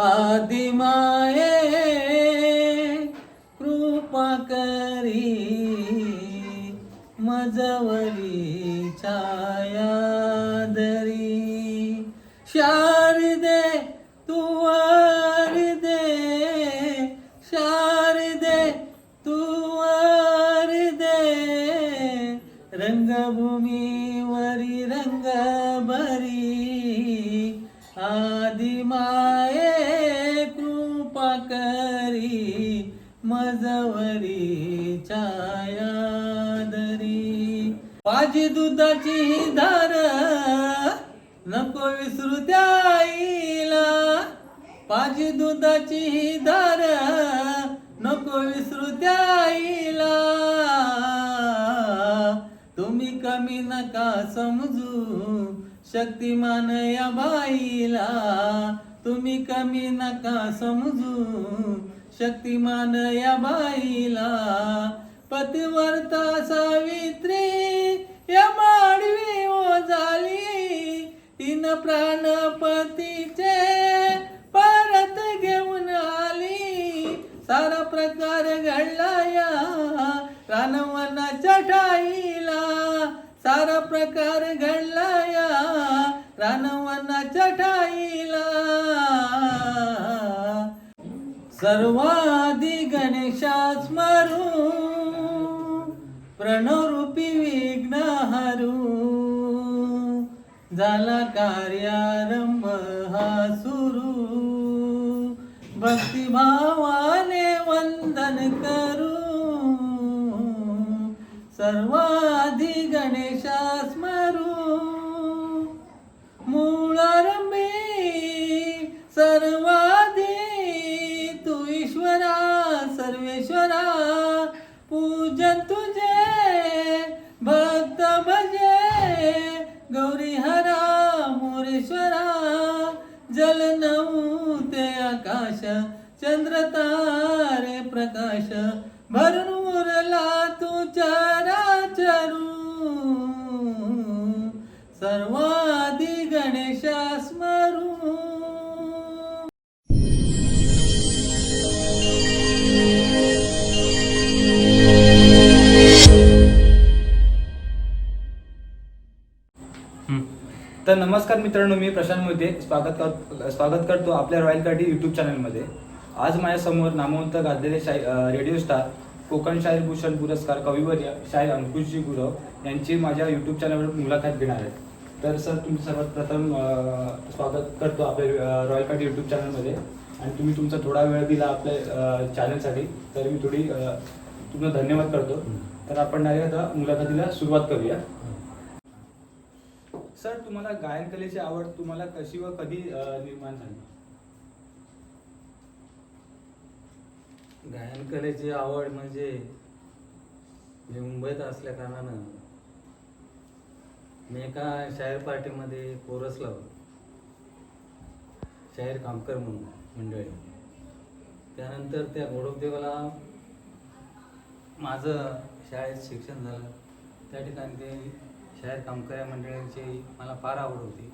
आदिमाये कृपा करी मजवरी छाया दरी श्या माझी दुधाची ही धार. नको विसरू त्या आईला माझी दुधाची ही धार. नको विसरू त्या आईला तुम्ही कमी नका समजू शक्तिमान या बाईला. तुम्ही कमी नका समजू शक्तिमान या बाईला. पतिवर्ता सावित्री या माडवी ओ झाली तीन प्राणपतीचे परत घेऊन आली. सारा प्रकार घडला या रानवनाच्या ठाईला. सारा प्रकार घडला या रानवनाच्या ठाईला. सर्वाधी गणेशा स्मरू प्रणवरूपी हरू झाला कार्यारंभ हा सुरू भक्तिभावाने वंदन करू सर्वाधी चंद्र तारे प्रकाश भरून तर नमस्कार मित्रांनो मी प्रशांत मोहिते. स्वागत कर स्वागत करतो आपल्या रॉयल कार्टी यूट्यूब चॅनलमध्ये आज माझ्यासमोर नामवंत गाजलेले शाही रेडिओ स्टार कोकण शाहीर भूषण पुरस्कार कविवर्य शाहीर अंकुशजी गुरव यांची माझ्या यूट्यूब चॅनलवर मुलाखत घेणार आहे तर सर तुमचं सर्वात प्रथम स्वागत करतो आपल्या रॉयल कार्टी यूट्यूब चॅनलमध्ये आणि तुम्ही तुमचा थोडा वेळ दिला आपल्या चॅनलसाठी तर मी थोडी तुमचा धन्यवाद करतो. तर आपण डायरेक्ट आता मुलाखतीला सुरुवात करूया. सर तुम्हाला गायन कलेची आवड तुम्हाला कशी व कधी निर्माण झाली? गायन कलेची आवड म्हणजे मी मुंबईत असल्या कारणानं मी एका शाहीर पार्टीमध्ये कोरस लावलो. शाहीर कामकर म्हणून मंडळी. त्यानंतर त्या गोडकदेवाला माझं शाळेत शिक्षण झालं. त्या ठिकाणी ते शाहीर कामकर या मंडळींची मला फार आवड होती.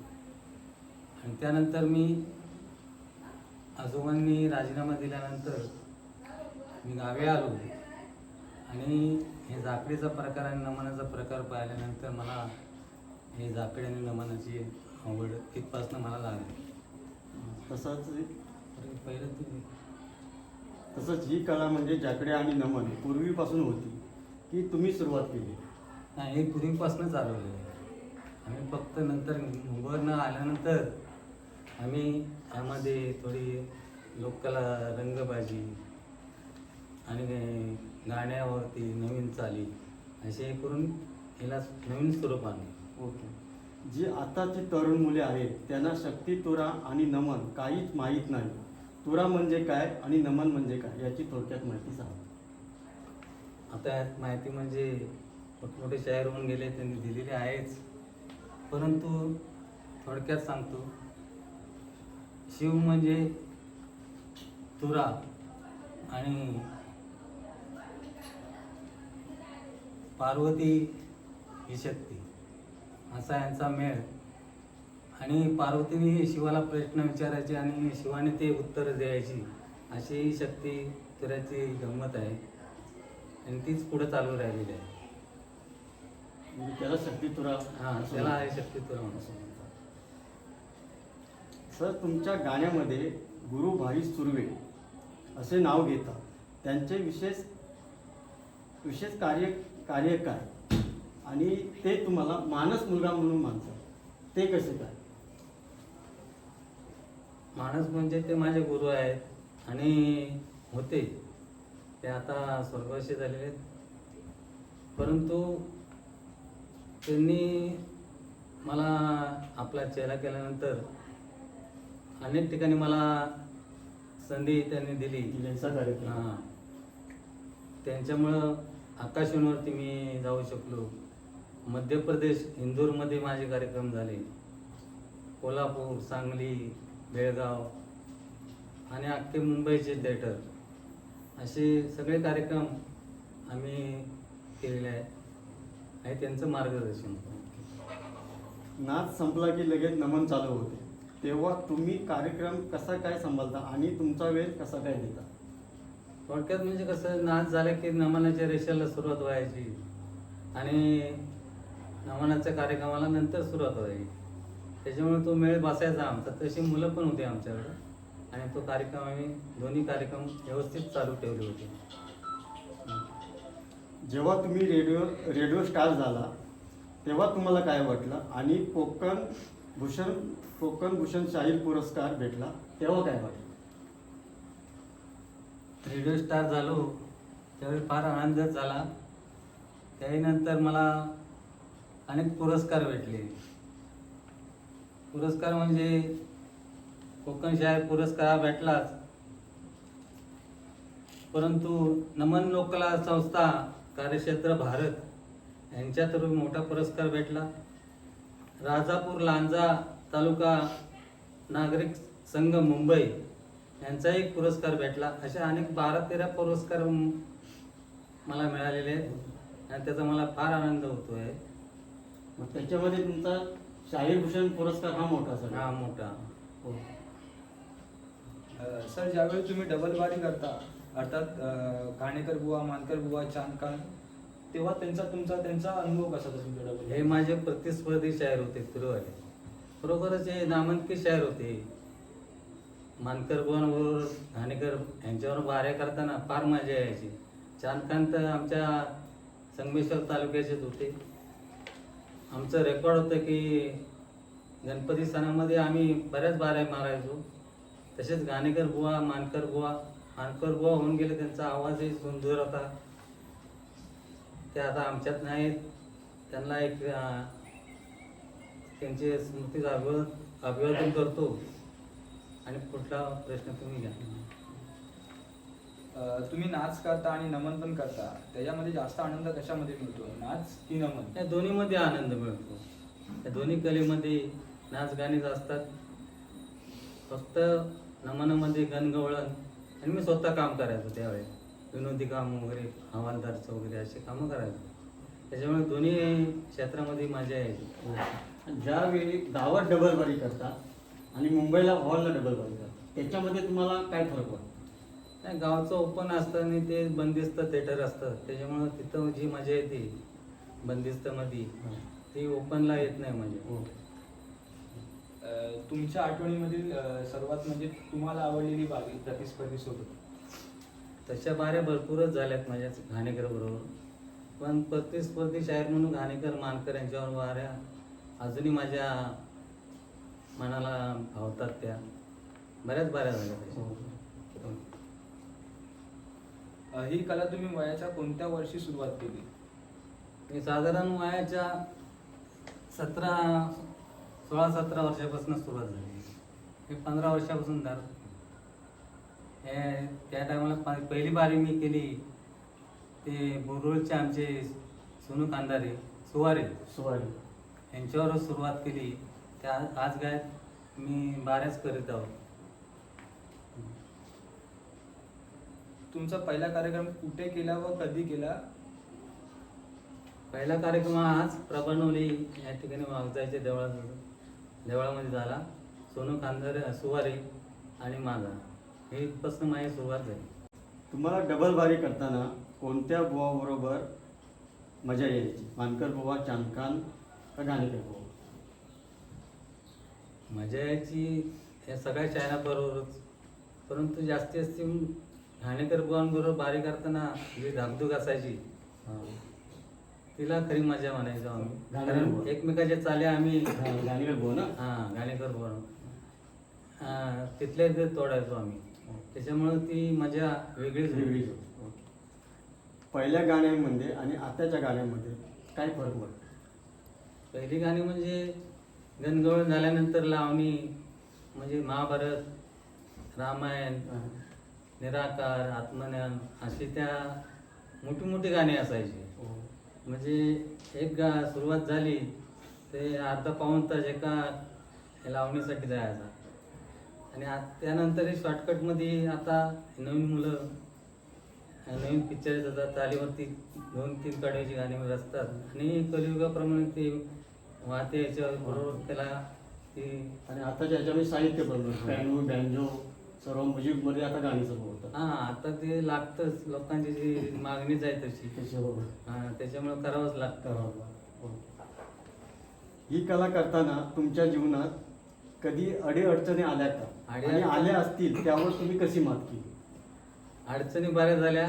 आणि त्यानंतर मी आजोबांनी राजीनामा दिल्यानंतर मी गावी आलो आणि हे जाकडीचा प्रकार आणि नमनाचा प्रकार पाहिल्यानंतर मला हे जाकडी आणि नमनाची आवड तिथपासून मला लागली. तसंच पहिलं तुम्ही तसंच ही कला म्हणजे जाकडे आणि नमन पूर्वीपासून होती की तुम्ही सुरुवात केली. नाही हे पूर्वीपासूनच चालवलं आम्ही फक्त नंतर मुंबईवरनं आल्यानंतर आम्ही यामध्ये थोडी लोककला रंगबाजी आणि गाण्यावरती नवीन चाली असे हे करून याला नवीन स्वरूप आणले. ओके. जी आताची तरुण मुले आहेत त्यांना शक्ती तुरा आणि नमन काहीच माहीत नाही. तुरा म्हणजे काय आणि नमन म्हणजे काय याची थोडक्यात माहिती सांगा. आता यात माहिती म्हणजे मोठमोठे शायर होऊन गेले त्यांनी दिलेले आहेच. परंतु थोडक्यात सांगतो शिव म्हणजे तुरा आणि पार्वती ही शक्ती. असा यांचा मेळ. आणि पार्वतीने शिवाला प्रश्न विचारायचे आणि शिवाने ते उत्तर द्यायची अशी ही शक्ती तुऱ्याची गंमत आहे. आणि तीच पुढे चालू राहिलेली आहे. म्हणजे त्याला शक्ती तुरा हां त्याला आहे शक्ती तुरा म्हणतो सर तुमच्या गाण्यामध्ये गुरु भाई सुर्वे असे नाव घेतात. त्यांचे विशेष विशेष कार्य कार्य काय आणि ते तुम्हाला मानस मुलगा म्हणून मानतात. ते कसे काय? माणूस म्हणजे ते माझे गुरु आहेत आणि होते. ते आता स्वर्गवासी झालेले आहेत. परंतु त्यांनी मला आपला चेहरा केल्यानंतर अनेक ठिकाणी मला संधी त्यांनी दिली. हां. त्यांच्यामुळं आकाशवाणीवरती मी जाऊ शकलो. मध्य प्रदेश इंदूरमध्ये माझे कार्यक्रम झाले. कोल्हापूर सांगली बेळगाव आणि अख्खे मुंबईचे थिएटर असे सगळे कार्यक्रम आम्ही केलेले आहेत. आणि त्यांचं मार्गदर्शन नाच संपला की लगेच नमन चालू होते. तेव्हा तुम्ही कार्यक्रम कसा काय सांभाळता आणि तुमचा वेळ कसा काय देता? थोडक्यात म्हणजे कसं नाच झालं की नमनाच्या रेषेला सुरुवात व्हायची आणि नमनाच्या कार्यक्रमाला नंतर सुरुवात व्हायची. त्याच्यामुळे तो मेळ बसायचा आमचा. तशी मुलं पण होती आमच्याकडं आणि तो कार्यक्रम आम्ही दोन्ही कार्यक्रम व्यवस्थित चालू ठेवले होते. जेव्हा तुम्ही रेडिओ रेडिओ स्टार झाला तेव्हा तुम्हाला काय वाटलं? आणि कोकण भूषण कोकण भूषण शाहीर पुरस्कार भेटला तेव्हा काय वाटलं? रेडिओ स्टार झालो त्यावेळी फार आनंद झाला. त्यानंतर मला अनेक पुरस्कार भेटले. पुरस्कार म्हणजे कोकण शाहीर पुरस्कार भेटलाच. परंतु नमन लोकला संस्था कार्यक्षेत्र भारत यांच्यातर्फे मोठा पुरस्कार भेटला. राजापूर लांजा तालुका नागरिक संघ मुंबई यांचा एक पुरस्कार भेटला. असे अनेक बारा तेरा पुरस्कार मला मिळालेले आहेत आणि त्याचा मला फार आनंद होतो आहे मग त्याच्यामध्ये तुमचा शाहीर भूषण पुरस्कार हा मोठा सर हा मोठा. हो. सर ज्यावेळी तुम्ही डबल बारी करता अर्थात घाणेकर बुवा मानकर बुवा चांदकान तेव्हा त्यांचा तुमचा त्यांचा अनुभव कसा होता तुमच्या हे माझे प्रतिस्पर्धी शायर होते फिरवाले. खरोखरच हे नामांकित शायर होते. मानकर बरोबर घाणेकर यांच्यावर बाऱ्या करताना फार मजा यायची. चांदकांत आमच्या संगमेश्वर तालुक्याचेच होते. आमचं रेकॉर्ड होतं की गणपती सणामध्ये आम्ही बऱ्याच बाऱ्या मारायचो. तसेच घाणेकर बुवा मानकर बुवा मानकर बुवा होऊन गेले त्यांचा आवाजही सुंदर होता. ते आता आमच्यात नाहीत. त्यांना एक त्यांचे स्मृतीचं अभिवाद अभिवादन करतो. आणि पुढला प्रश्न तुम्ही घ्या. तुम्ही नाच करता आणि नमन पण करता. त्याच्यामध्ये जास्त आनंद कशामध्ये मिळतो? नाच की नमन? या दोन्हीमध्ये आनंद मिळतो. या दोन्ही कलेमध्ये नाच गाणीच असतात. फक्त नमनामध्ये गणगवळण आणि मी स्वतः काम करायचो त्यावेळी. विनोदी काम वगैरे हवालदारचं वगैरे असे कामं करायचो. त्याच्यामुळे दोन्ही क्षेत्रामध्ये मजा यायची. हो. ज्यावेळी गावात डबल बारी करता आणि मुंबईला हॉलला डबल बारी करता त्याच्यामध्ये तुम्हाला काय फरक वाटतो? नाही गावचं ओपन असतं आणि ते बंदिस्त थिएटर असतं. त्याच्यामुळं तिथं जी मजा येते बंदिस्तमध्ये ती ओपनला येत नाही म्हणजे. हो. तुमच्या आठवणीमधील सर्वात म्हणजे तुम्हाला आवडलेली बारी प्रतिस्पर्धी सोबत? तशा बाऱ्या भरपूरच झाल्यात माझ्या घाणेकर बरोबर. पण प्रतिस्पर्धी शाहीर म्हणून घाणेकर मानकर यांच्यावर बाऱ्या अजूनही माझ्या मनाला भावतात त्या. बऱ्याच बाऱ्या झाल्या हो. ही कला तुम्ही वयाच्या कोणत्या वर्षी सुरुवात केली? साधारण वयाच्या सतरा सोळा सतरा वर्षापासून सुरुवात झाली. मी पंधरा वर्षापासून धर हे त्या टायमाला पहिली बारी मी केली ते बोरुळचे आमचे सोनू कांदारे सुवारे. सुवारी. यांच्यावर सुरुवात केली. त्या आज काय मी बाऱ्याच करीत आहोत तुमचा पहिला कार्यक्रम कुठे केला व कधी केला? पहिला कार्यक्रम हा आज प्रबळनवली या ठिकाणी वागजायच्या देवळात देवळामध्ये झाला. सोनू खांदर सुवारी आणि माझा. हे इथपासून माझी सुरुवात झाली. तुम्हाला डबल बारी करताना कोणत्या बुवाबरोबर मजा यायची? मानकर बुवा चांदखान का घाणेकर बुवा? मजा यायची या सगळ्या चायना बरोबरच परंतु जास्तीत जास्त घाणेकर बुवांबरोबर बारी करताना जी धाकधूक असायची तिला खरी मजा म्हणायचो आम्ही. कारण. एकमेकाच्या चाल्या आम्ही ना हां. हां, तिथल्या ते तोडायचो आम्ही. त्याच्यामुळं ती मजा वेगळीच वेगळीच वेगळी होती. पहिल्या गाण्यामध्ये आणि आताच्या गाण्यामध्ये काय फरक वाटतो पहिली गाणी म्हणजे गणगवळ झाल्यानंतर लावणी म्हणजे महाभारत रामायण निराकार आत्मज्ञान अशी त्या मोठी मोठी गाणी असायची. म्हणजे एक गा सुरुवात झाली ते अर्धा पाऊण तास एका लावणीसाठी जायचा. आणि आ त्यानंतर शॉर्टकटमध्ये आता नवीन मुलं नवीन पिक्चर येतात चालीवरती दोन तीन कडव्याची गाणी असतात. आणि कलियुगाप्रमाणे ते वाहते याच्या बरोबर त्याला ती आणि आताच्या ह्याच्यामध्ये साहित्य पॅनू बँजो सर्व म्युझिकमध्ये आता गाणी सर्व होतात हां आता ते लागतंच. लोकांची जी मागणीच आहे तशी. हां त्याच्यामुळे करावंच लागतं. करावं लागतं. ही कला करताना तुमच्या जीवनात कधी अडीअडचणी आल्या का? आणि अडी-अडचणी- आल्या असतील त्यावर तुम्ही कशी मात केली? अडचणी बऱ्याच झाल्या.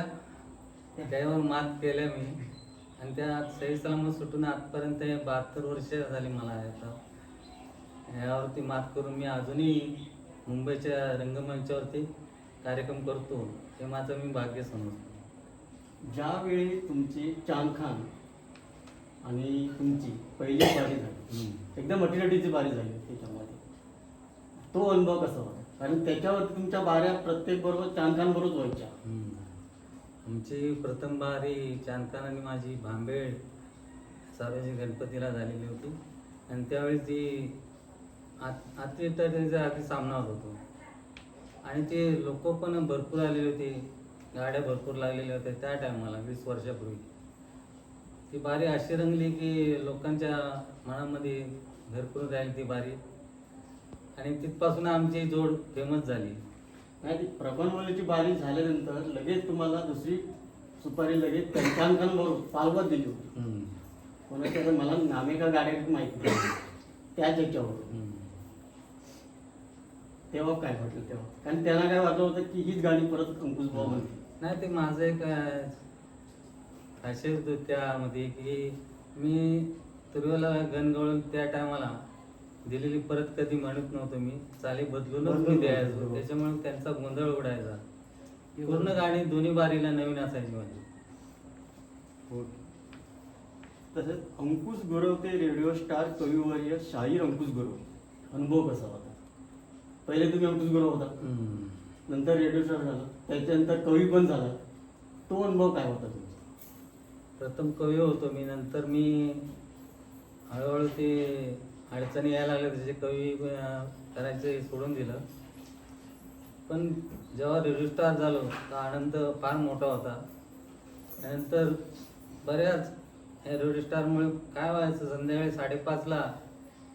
त्यावर मात केल्या मी. आणि त्या सही सलामत सुटून आजपर्यंत बहात्तर वर्ष झाली मला आता. यावरती मात करून मी अजूनही मुंबईच्या रंगमंचावरती कार्यक्रम करतो हे माझं मी भाग्य समजतो. ज्यावेळी तुमची चांद खान आणि तुमची पहिली बारी झाली एकदम अटीअटीची बारी झाली त्याच्यामध्ये तो अनुभव कसा होता? कारण त्याच्यावरती तुमच्या बाऱ्या प्रत्येक बरोबर चांद खान बरोबर व्हायच्या. आमची प्रथम बारी चांदकान आणि माझी भांबेड सार्वजनिक गणपतीला झालेली होती. आणि त्यावेळी ती आत अतिटचा अति सामना होत होतो. आणि ते लोक पण भरपूर आलेले होते. गाड्या भरपूर लागलेल्या होत्या त्या टायमाला वीस वर्षापूर्वी. ती बारी अशी रंगली की लोकांच्या मनामध्ये भरपूर राहील ती बारी. आणि तिथपासून आमची जोड फेमस झाली. नाही ती प्रबंधवलीची बारी झाल्यानंतर लगेच तुम्हाला दुसरी सुपारी लगेच चांद खान बरोबर पालवत दिली होती. कोणाच्या मला नामे का गाड्या माहिती नाही. त्याच याच्यावर. हम्म. तेव्हा काय वाटलं तेव्हा? कारण त्यांना काय वाटलं होतं की हीच गाणी परत अंकुश भाऊ म्हणते नाही ते माझं एक खासियत होतं त्यामध्ये की मी तुर्वेला गणगवळून त्या टायमाला दिलेली परत कधी म्हणत नव्हतो मी. चाली बदलूनच मी बदलून द्यायचो. त्याच्यामुळे त्यांचा गोंधळ उडायचा. पूर्ण गाणी दोन्ही बारीला नवीन असायची माझी. तसेच अंकुश गुरव ते रेडिओ स्टार कविवर्य शाहीर अंकुश गुरव. अनुभव कसा होता? पहिले तुम्ही अंकुश गुरव होता. नंतर रेडिओ स्टार झाला. त्याच्यानंतर कवी पण झाला. तो अनुभव काय होता तुमचा? प्रथम कवी होतो मी. नंतर मी हळूहळू ते अडचणी यायला लागल्या. त्याचे कवी करायचं सोडून दिलं. पण जेव्हा रेडिओ स्टार झालो तर आनंद फार मोठा होता. त्यानंतर बऱ्याच या रेडिओ स्टारमुळे काय व्हायचं? संध्याकाळी साडेपाचला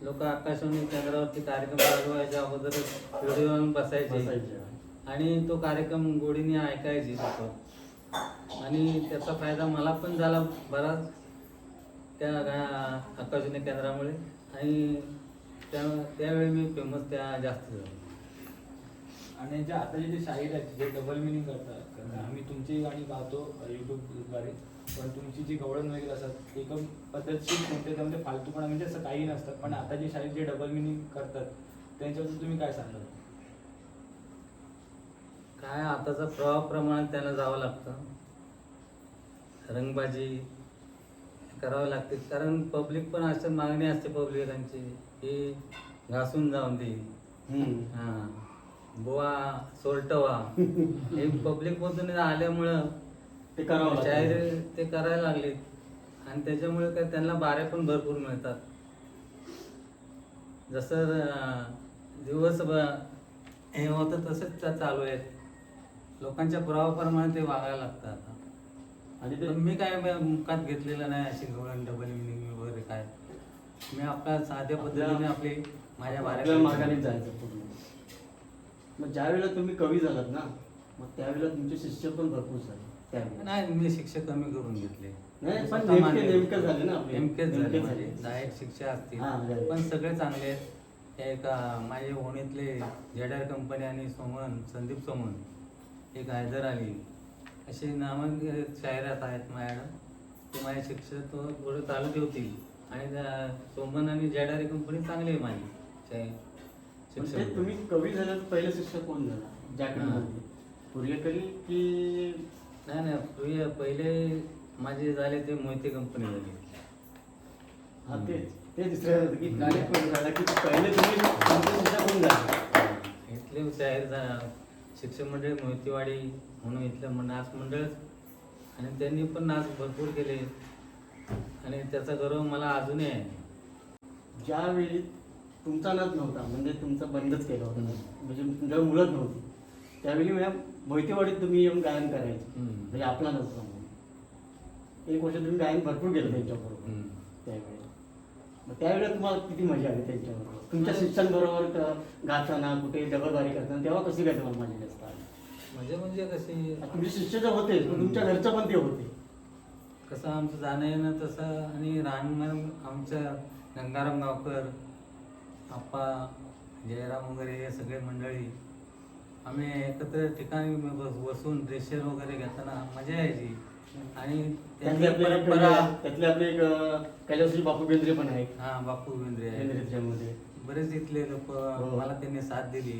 लोक आकाशवाणी केंद्रावरती कार्यक्रम चालू व्हायच्या अगोदरच रेडिओ आणून बसायचे. आणि तो कार्यक्रम गोडीने ऐकायची लोक आणि त्याचा फायदा मला पण झाला बराच त्या आकाशवाणी केंद्रामुळे. आणि त्या त्यावेळी मी फेमस त्या जास्त झालो. आणि जे आताचे जे शाहीर आहेत जे डबल मिनिंग करतात. आम्ही तुमची गाणी गातो युट्यूबद्वारे पण तुमची जी गवळण वगैरे असतात एकदम पद्धतशीर कोणते त्यामध्ये फालतूपणा म्हणजे असं काही नसतं. पण आता जे शाहीर जे डबल मिनिंग करतात त्यांच्याबद्दल तुम्ही काय सांगाल? काय आताचा प्रवाहाप्रमाणे त्यांना जावं लागतं. रंगबाजी करावी लागते. कारण पब्लिक पण असं मागणी असते पब्लिकांची की घासून जाऊन दे. हां. बुवा सोलटवा हे पब्लिक मधून आल्यामुळं ते करावं लागतं. ते करायला लागले. आणि त्याच्यामुळे काय त्यांना बाऱ्या पण भरपूर मिळतात. जसं अं, दिवस ब- हे होतं तसंच चा- चालू आहे लोकांच्या प्रवाहाप्रमाणे ते वागायला लागतं आता. आणि ते पण मी काय ब- मुखात घेतलेलं नाही अशी गवळण डबल मिनिंग वगैरे काय. मी आपल्या साध्या पद्धतीने आपली माझ्या आपल्या बारा मार्गाने जायचं पूर्ण. मग ज्या वेळेला तुम्ही कवी झालात ना मग त्यावेळेला तुमचे शिष्य पण भरपूर झाले. नाही मी शिक्षा कमी करून घेतले. नाही, पण स्वतः नेमके- मान्य- नेमकं झाले ना आपले. नेमकेच झाले नेमकेच माझे. झाले. दहा एक शिक्षा असतील. हा. पण सगळे चांगले आहेत. त्या एका माझे ओणीतले जेडर कंपनी आणि सोमन संदीप सोमन एक हैदर अली असे नामांकित शायरात आहेत माझ्याकडं. ते माझे शिक्षक तो पुढे चालू ठेवतील आणि त्या सोमन आणि जेडारी कंपनी चांगली आहे माझी. शाय- पण ते शिक्षक. तुम्ही कवी झाल्याचं पहिलं शिक्षक कोण झाला? जॅकेटमध्ये पुर्लेकरी की नाही नाही पूर्वी पहिले माझे झाले ते मोहिते कंपनी झाली हा ते ते दुसऱ्या होतं की झाला. पहिले तुम्ही कोण झाले. इथले शाहीर झा- शिक्षक मंडळ मोहितेवाडी म्हणून इथलं म- नाच मंडळ. आणि त्यांनी पण नाच भरपूर केले. आणि त्याचा गर्व मला अजूनही आहे. ज्यावेळी तुमचा नाच नव्हता म्हणजे तुमचा बंदच केला होता. म्हणजे तुमच्या मुलंच नव्हती. त्यावेळी मॅम मोहितेवाडीत तुम्ही येऊन गायन करायचे. म्हणजे आपला नव्हता म्हणून. एक वर्ष तुम्ही गायन भरपूर केलं त्यांच्याबरोबर. त्यावेळेला मग त्यावेळेला तुम्हाला किती मजा आली त्यांच्याबरोबर? तुमच्या शिक्षणाबरोबर क- गाताना कुठे डबलबारी करताना तेव्हा कशी काय तुम्हाला मजा जास्त आली? म्हणजे म्हणजे कशी तुमचे शिष्य तर होते पण तुमच्या घरचं पण ते होते. कसं आमचं जाणं येणं तसं आणि राहणीमान आमचं गंगाराम गावकर आप्पा जयराम वगैरे हे सगळे मंडळी आम्ही एकत्र ठिकाणी बस- बसून ड्रेशर वगैरे घेताना मजा यायची आणि त्यातले त्यांची आपले एक- परंपरा त्यातले आपले एक अं, कैलासजी बापू बेंद्रे पण आहेत हा बापू बेंद्रे आहे. बरेच इथले लोक हो. मला त्यांनी साथ दिली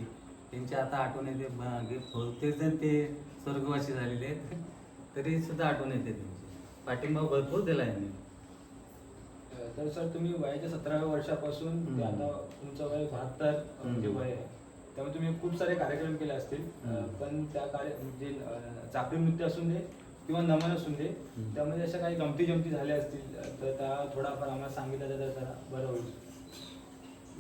त्यांची आता आठवण येते ब- गे- जर ते स्वर्गवासी झालेले आहेत तरी सुद्धा आठवण येते त्यांची पाठिंबा भरपूर दिला यांनी तर सर तुम्ही वयाच्या सतराव्या वर्षापासून ते हम्म. आता तुमचं वय बहात्तर म्हणजे. वय आहे त्यामुळे तुम्ही खूप सारे कार्यक्रम केले असतील. पण त्या कार्य म्हणजे चाकरी नृत्य असून दे किंवा नमन असून दे. त्यामध्ये अशा काही गमती जमती झाल्या असतील तर त्या थोडाफार आम्हाला सांगितलं तर जरा. बरं होईल.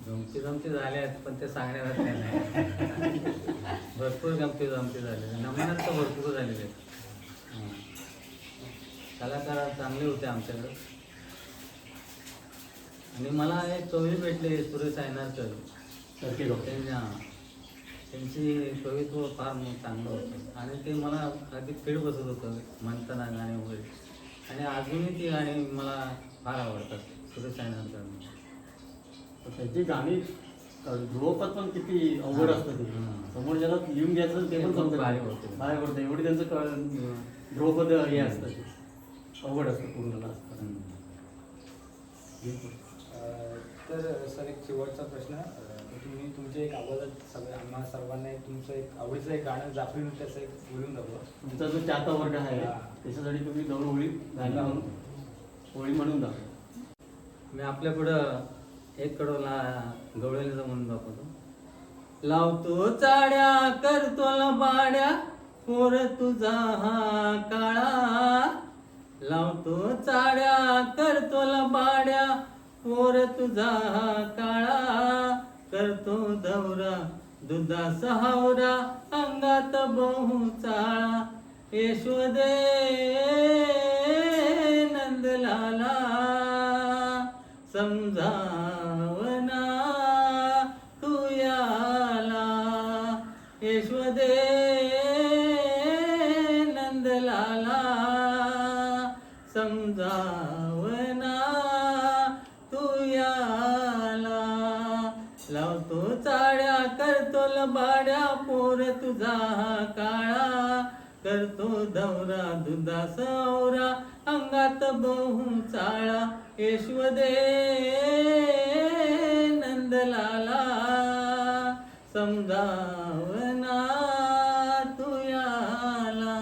गमती जमती झाल्या पण ते सांगण्यात नाही. भरपूर गमती जमती झालेल्या नमुन्यात तर भरपूर झालेले आहेत. हं. कलाकार चांगले होते आमच्याकडे. आणि मला एक कवी भेटले सुरेश आयनारकर लोक त्यांच्या त्यांची कवित्व फार चांगलं होतं. आणि ते मला अगदी फीड बसत होतं म्हणताना गाणे वगैरे. आणि अजूनही ती गाणी मला फार आवडतात सुरेश तर त्यांची गाणी ध्रुवपद पण किती अवघड असतं ते. समोर ज्याला लिहून घ्यायचं ते पण भारी नाही. होते. भारी होतं. एवढी त्यांचं क- ध्रुवपद हे असतं. ते अवघड असतं पूर्ण असतं हं. तर सर एक शेवटचा प्रश्न. तुमचे एक आवाजात सगळ्या आम्हा सर्वांना एक तुमचं एक आवडीचं एक गाणं जाफरी नृत्याचं एक बोलून दाखवा. तुमचा जो चाहता वर्ग आहे हा. त्याच्यासाठी तुम्ही दोन ओळी गाणी म्हणून ओळी म्हणून दाखवा. मी आपल्या पुढं एक कडोला गवळणीचा म्हणून दाखवतो. लावतो चाड्या करतो लबाड्या पोर तुझा हा काळा. लावतो चाड्या करतो लबाड्या पोर तुझा हा काळा. करतो दौरा दुधा सहावरा अंगात बहु चाळा. यशोदे नंदलाला समजावना तू याला यशोदे नंदलाला समजा लबाड्या पोर तुझा काळा. करतो दौरा दुधा सौरा अंगात बहु चाळा. यशवदे नंदलाला समजावना तू याला.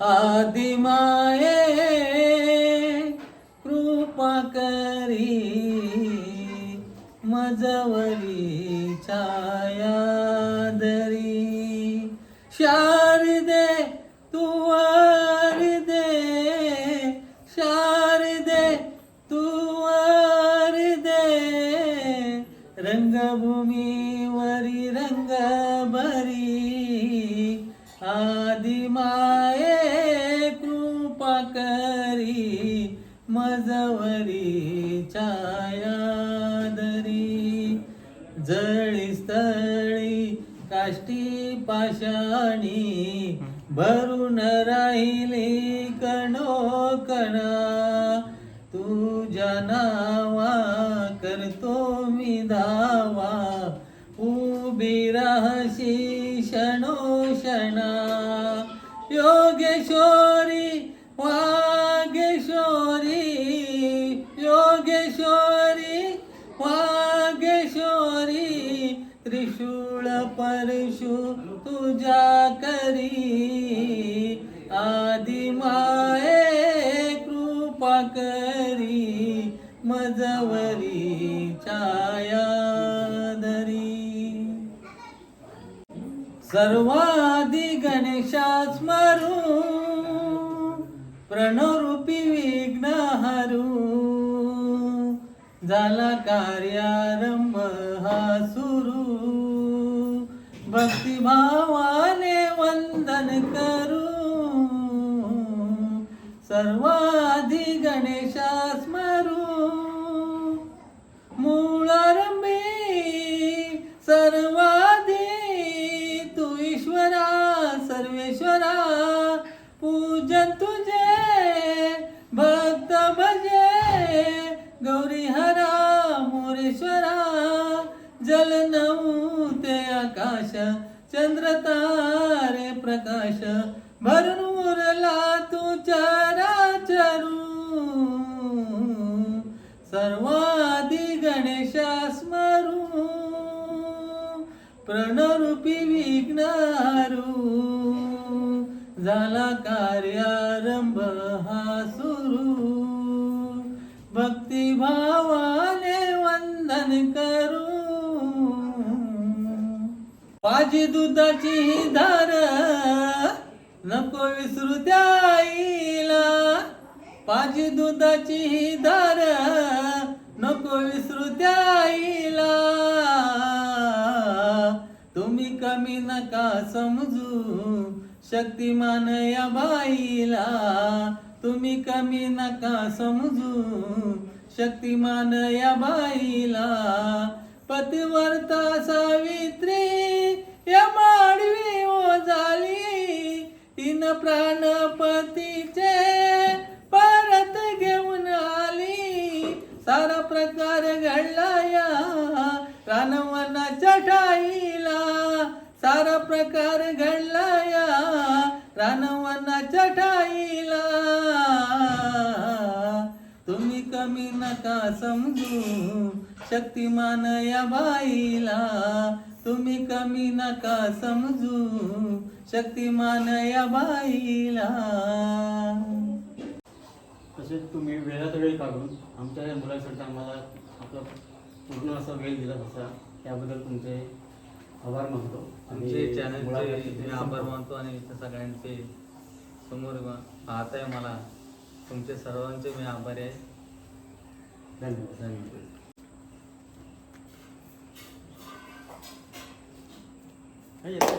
आदिमाये करी मजवरी छाया दरी श्या काष्टी पाषाणी भरून राहिली कणो कणा. तुझ्या नावा करतो मी दा पूजा करी. आदि माये कृपा करी. मजवरी छाया दरी सर्वादि गणेशा स्मरू प्रणरूपी विघ्न हरू. झाला कार्यारंभ भक्तिभावाने वंदन करू. सर्वाधि गणेशा स्मरू मूळारंभी सर्वाधी तू ईश्वरा सर्वेश्वरा. पूजन तुझे भक्त भजे गौरी हरा मोरेश्वरा. जल चंद्र तारे प्रकाश भरून उरला तू चराचरू सर्वादि गणेशा स्मरू प्रणरूपी विघ्नारू झाला कार्यारंभ हा सुरू. भक्तिभावाने वंदन करू पाजी दुधाची ही धार. नको विसरू त्या आईला. पाजी दुधाची ही धार. नको विसरू त्या आईला. तुम्ही कमी नका समजू शक्तिमान या बाईला. तुम्ही कमी नका समजू शक्तिमान या बाईला. पतिवर्ता सावित्री या माडवी ओझाली. तीन प्राणपतीचे परत घेऊन आली. सारा प्रकार घडला या रानवनाच्या ठाईला. सारा प्रकार घडला या रानवनाच्या ठाईला. तुम्ही कमी नका समजू शक्तिमान या बाईला. तुम्ही कमी नका समजू शक्तिमान या बाईला. तसेच तुम्ही वेळात वेळ काढून आमच्या या मुलासाठी आम्हाला आपला पूर्ण असा वेळ दिला तसा त्याबद्दल तुमचे आभार मानतो. आमचे चॅनलचे आभार मानतो आणि सगळ्यांचे समोर पाहताय मला. तुमचे सर्वांचे मी आभारी आहे. धन्यवाद धन्यवाद. Finish?